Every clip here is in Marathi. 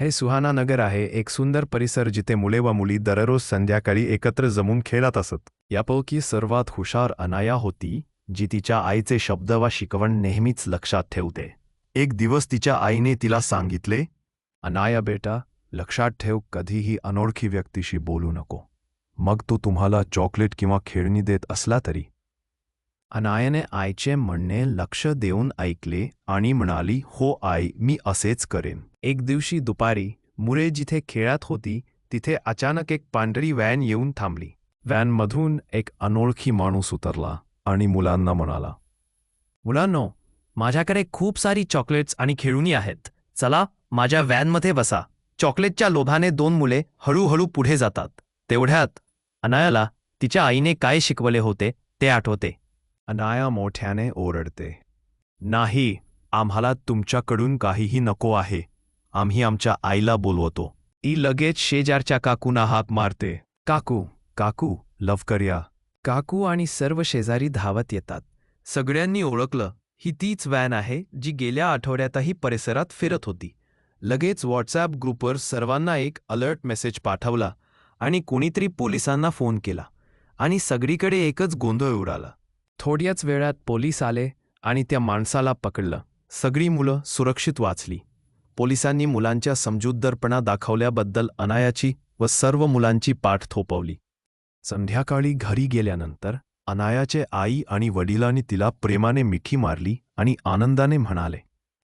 हे सुहाना नगर आहे एक सुंदर परिसर जिथे मुले व मुली दररोज संध्याकाळी एकत्र जमून खेळत असत. यापैकी सर्वात हुशार अनाया होती जी तिच्या आईचे शब्द वा शिकवण नेहमीच लक्षात ठेवते. एक दिवस तिच्या आईने तिला सांगितले अनाया बेटा लक्षात ठेव कधीही अनोळखी व्यक्तीशी बोलू नको. मग तो तुम्हाला चॉकलेट किंवा खेळणी देत असला तरी. अनायाने आईचे म्हणणे लक्ष देऊन ऐकले आणि म्हणाली हो आई मी असेच करेन. एक दिवशी दुपारी मुरे जिथे खेळत होती तिथे अचानक एक पांढरी व्हॅन येऊन थांबली. व्हॅनमधून एक अनोळखी माणूस उतरला आणि मुलांना म्हणाला मुलांनो माझ्याकडे खूप सारी चॉकलेट्स आणि खेळुणी आहेत. चला माझ्या व्हॅनमध्ये बसा. चॉकलेटच्या लोभाने दोन मुले हळूहळू पुढे जातात. तेवढ्यात अनायाला तिच्या आईने काय शिकवले होते ते आठवते. अनाया मोठ्याने ओरडते. नाही आम्हाला तुमच्याकडून काहीही नको आहे. आम्ही आमच्या आईला बोलवतो. ई लगेच शेजारच्या काकूना हाक मारते. काकू काकू लवकर या. काकू आणि सर्व शेजारी धावत येतात. सगळ्यांनी ओळखलं ही तीच व्हॅन आहे जी गेल्या आठवड्यातही परिसरात फिरत होती. लगेच व्हॉट्सॲप ग्रुपवर सर्वांना एक अलर्ट मेसेज पाठवला आणि कोणीतरी पोलिसांना फोन केला आणि सगळीकडे एकच गोंधळ उडाला. थोड्याच वेळात पोलीस आले आणि त्या माणसाला पकडलं. सगळी मुलं सुरक्षित वाचली. पोलिसांनी मुलांच्या समजूतदारपणा दाखवल्याबद्दल अनायाची व सर्व मुलांची पाठ थोपवली. संध्याकाळी घरी गेल्यानंतर अनायाचे आई आणि वडिलांनी तिला प्रेमाने मिठी मारली आणि आनंदाने म्हणाले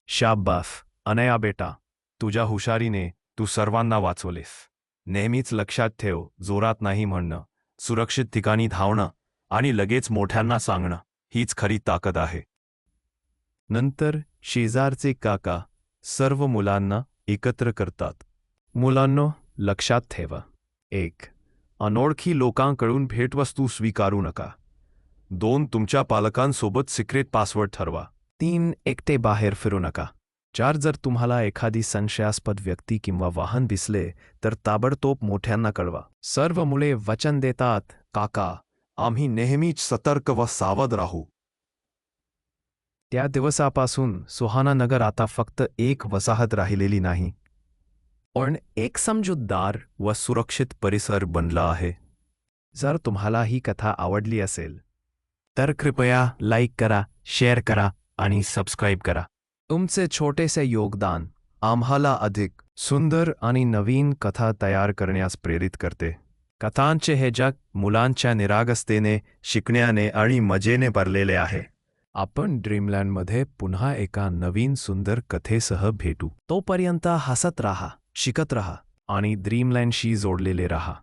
शाब्बास अनया बेटा तुझ्या हुशारीने तू सर्वांना वाचवलेस. नेहमीच लक्षात ठेव जोरात नाही म्हणणं सुरक्षित ठिकाणी धावणं आणि लगेच मोठ्यांना सांगणं हीच खरी ताकद आहे. नंतर शेजारचे काका सर्व मुलांना एकत्र करतात. मुलांनो लक्षात ठेवा. एक अनोळखी लोकांकडून भेटवस्तू स्वीकारू नका. दोन तुमच्या पालकांसोबत सिक्रेट पासवर्ड ठरवा. तीन एकटे बाहेर फिरू नका. चार जर तुम्हाला एखादी संशयास्पद व्यक्ती किंवा वाहन दिसले तर ताबडतोब मोठ्यांना कळवा. सर्व मुले वचन देतात काका आम्ही नेहमीच सतर्क व सावध राहू. त्या दिवसापासून सुहाना नगर आता फक्त एक वसाहत राहिलेली नाही. पण एक समजूतदार व सुरक्षित परिसर बनला आहे. जर तुम्हाला ही कथा आवडली असेल, तर कृपया लाईक करा, शेअर करा आणि सबस्क्राईब करा. तुमचे छोटेसे योगदान आम्हाला अधिक सुंदर आणि नवीन कथा तयार करण्यास प्रेरित करते. कथांचे हे जग मुलांच्या निरागसतेने शिकण्याने आणि मजेने भरलेले आहे. आपण ड्रीमलँडमध्ये पुन्हा एका नवीन सुंदर कथेसह भेटू. तोपर्यंत हसत राहा शिकत राहा आणि ड्रीमलँडशी जोडलेले राहा.